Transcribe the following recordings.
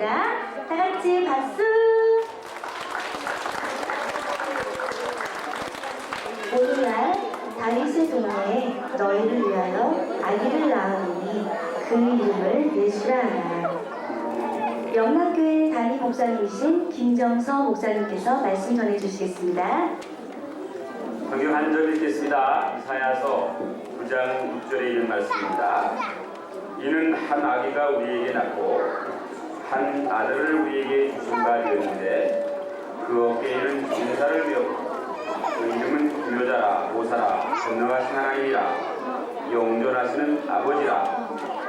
시작하겠습니다. 다 같이 박수! 오늘날 다윗의 동네에 너희를 위하여 아기를 낳으니 그 이름을 예수라 하라. 영남교회 담임 목사님이신 김정서 목사님께서 말씀 전해주시겠습니다. 성경 한절 읽겠습니다. 이사야서 9장 6절에 있는 말씀입니다. 이는 한 아기가 우리에게 낳고 한 아들을 우리에게 주신 바 되었는데 그 어깨에는 인사를 메었고 그 이름은 구여자라 모사라 전능하신 하나님이라 영존하시는 아버지라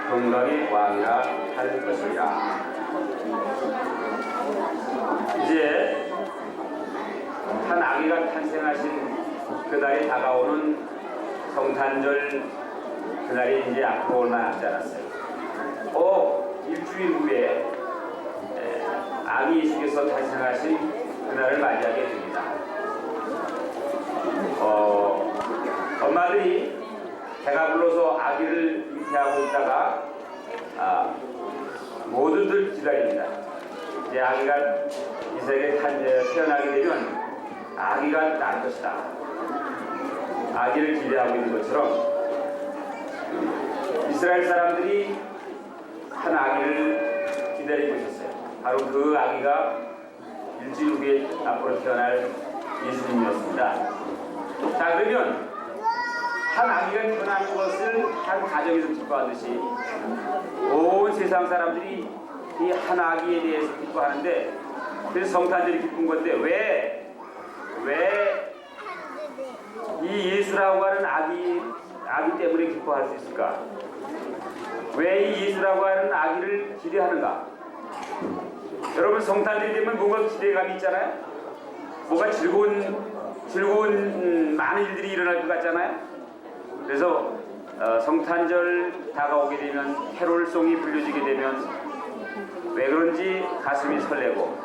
건강의 왕이라 할 것이라 이제 한 아기가 탄생하신 그날이 다가오는 성탄절 그날이 이제 앞으로 남지 않았어요. 어 일주일 후에 에, 아기 예수께서 탄생하신 그날을 맞이하게 됩니다. 어, 엄마들이 배가 불러서 아기를 잉태하고 있다가 아, 모두들 기다립니다. 이제 아기가 이 세계에 탄- 에, 태어나게 되면 아기가 날 것이다. 아기를 기대하고 있는 것처럼 이스라엘 사람들이 한 아기를 기다리고 있었어요. 바로 그 아기가 일주일 후에 앞으로 태어날 예수님이었습니다. 자 그러면 한 아기가 태어나는 것을 한 가정에서 기뻐하듯이 온 세상 사람들이 이 한 아기에 대해서 기뻐하는데 그래서 성탄절이 기쁜 건데 왜 왜 이 예수라고 하는 아기 아기 때문에 기뻐할 수 있을까? 왜 이 예수라고 하는 아기를 기대하는가? 여러분 성탄절이 되면 뭔가 기대감이 있잖아요. 뭔가 즐거운 즐거운 음, 마- 많은 일들이 일어날 것 같잖아요. 그래서 어, 성탄절 다가오게 되면 캐롤송이 불려지게 되면 왜 그런지 가슴이 설레고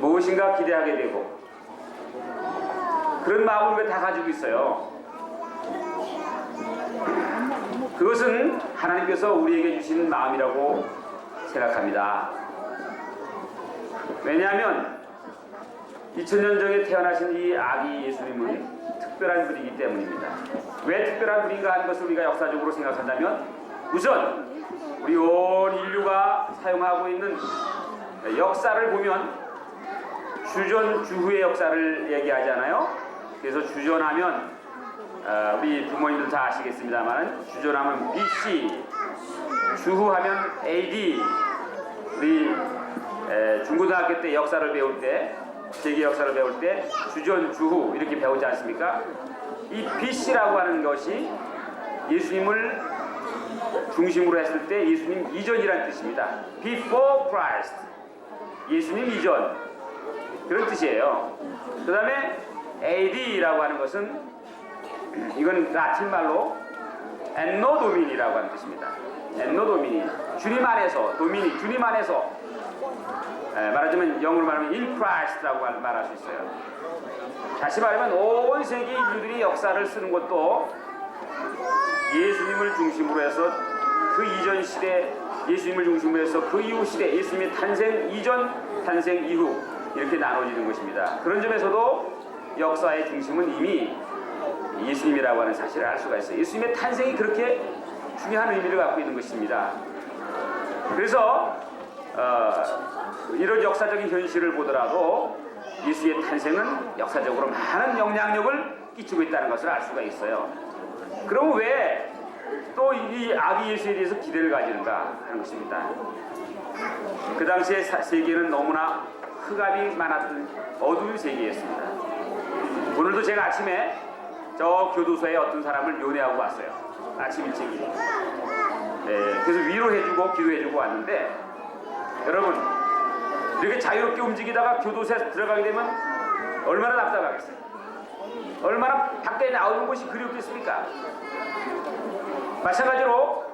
무엇인가 기대하게 되고 그런 마음을 우리가 다 가지고 있어요. 그것은 하나님께서 우리에게 주신 마음이라고 생각합니다. 왜냐하면 2000년 전에 태어나신 이 아기 예수님은 특별한 분이기 때문입니다. 왜 특별한 분인가 하는 것을 우리가 역사적으로 생각한다면 우선 우리 온 인류가 사용하고 있는 역사를 보면 주전 주후의 역사를 얘기하잖아요. 그래서 주전하면 어, 우리 부모님들 다 아시겠습니다만 주전하면 BC, 주후하면 AD. 우리 에, 중고등학교 때 역사를 배울 때 세계 역사를 배울 때 주전 주후 이렇게 배우지 않습니까? 이 BC라고 하는 것이 예수님을 중심으로 했을 때 예수님 이전이라는 뜻입니다. Before Christ. 예수님 이전. 그런 뜻이에요. 그 다음에 AD라고 하는 것은 이건 라틴 말로 엔노 도민이라고 하는 뜻입니다. 엔노 도민이 주님 안에서 도민이 주님 안에서 에, 말하자면 영어로 말하면 Christ라고 말- 말할 수 있어요. 다시 말하면 온 세계 인류들이 역사를 쓰는 것도 예수님을 중심으로 해서 그 이전 시대 예수님을 중심으로 해서 그 이후 시대 예수님의 탄생 이전 탄생 이후 이렇게 나눠지는 것입니다. 그런 점에서도 역사의 중심은 이미 예수님이라고 하는 사실을 알 수가 있어요. 예수님의 탄생이 그렇게 중요한 의미를 갖고 있는 것입니다. 그래서 어, 이런 역사적인 현실을 보더라도 예수의 탄생은 역사적으로 많은 영향력을 끼치고 있다는 것을 알 수가 있어요. 그럼 왜 또 이 아기 예수에 대해서 기대를 가지는가 하는 것입니다. 그 당시에 사- 세계는 너무나 흑암이 많았던 어두운 세계였습니다. 오늘도 제가 아침에 저 교도소에 어떤 사람을 면회하고 왔어요. 아침 일찍. 예, 그래서 위로해주고 기도해주고 왔는데 여러분 이렇게 자유롭게 움직이다가 교도소에 들어가게 되면 얼마나 답답하겠어요. 얼마나 밖에 나오는 것이 그리웠겠습니까? 마찬가지로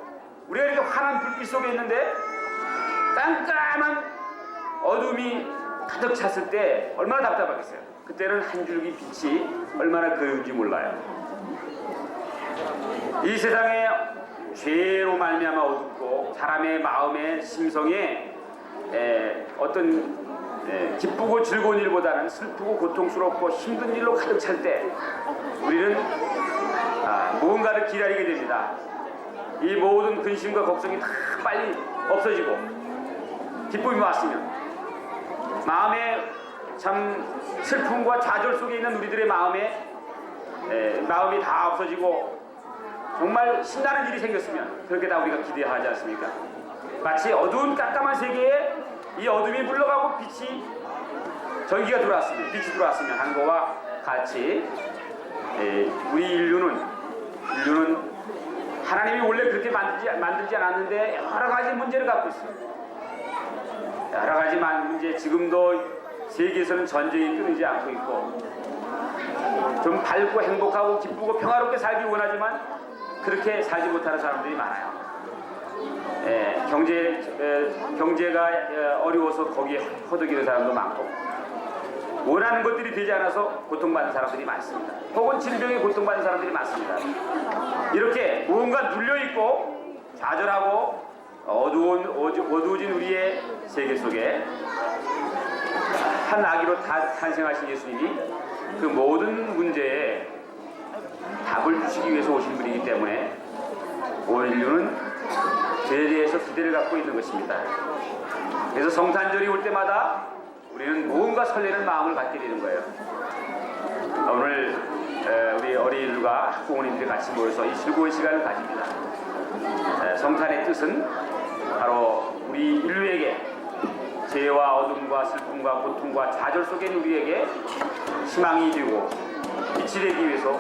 우리가 이렇게 환한 불빛 속에 있는데 깜깜한 어둠이 가득 찼을 때 얼마나 답답하겠어요. 그때는 한 줄기 빛이 얼마나 그리운지 몰라요. 이 세상에 죄로 말미암아 어둡고 사람의 마음의 심성에 에, 어떤 에, 기쁘고 즐거운 일보다는 슬프고 고통스럽고 힘든 일로 가득 찰 때 우리는 아, 무언가를 기다리게 됩니다. 이 모든 근심과 걱정이 다 빨리 없어지고 기쁨이 왔으면 마음에 참 슬픔과 좌절 속에 있는 우리들의 마음에 에, 마음이 다 없어지고 정말 신나는 일이 생겼으면 그렇게 다 우리가 기대하지 않습니까? 마치 어두운 깜깜한 세계에 이 어둠이 물러가고 빛이 전기가 들어왔으면 빛이 들어왔으면 한 거와 같이 에, 우리 인류는 인류는 하나님이 원래 그렇게 만들지, 만들지 않았는데 여러 가지 문제를 갖고 있어요. 여러 가지 만- 문제 지금도 세계에서는 전쟁이 끊이지 않고 있고 좀 밝고 행복하고 기쁘고 평화롭게 살기 원하지만 그렇게 살지 못하는 사람들이 많아요. 예, 경제 에, 경제가 에, 어려워서 거기에 허덕이는 사람도 많고 원하는 것들이 되지 않아서 고통받는 사람들이 많습니다. 혹은 질병에 고통받는 사람들이 많습니다. 이렇게 무언가 눌려 있고 좌절하고 어두운 어두- 어두워진 우리의 세계 속에 한 아기로 다- 탄생하신 예수님이 그 모든 문제에 답을 주시기 위해서 오신 분이기 때문에 온 인류는 죄에 대해서 기대를 갖고 있는 것입니다. 그래서 성탄절이 올 때마다 우리는 무언가 설레는 마음을 갖게 되는 거예요. 오늘 에, 우리 어린 인류가 학부모님들이 같이 모여서 이 즐거운 시간을 가집니다. 에, 성탄의 뜻은 바로 우리 인류에게 죄와 어둠과 슬픔과 고통과 좌절 속에 있는 우리에게 희망이 되고 빛이 되기 위해서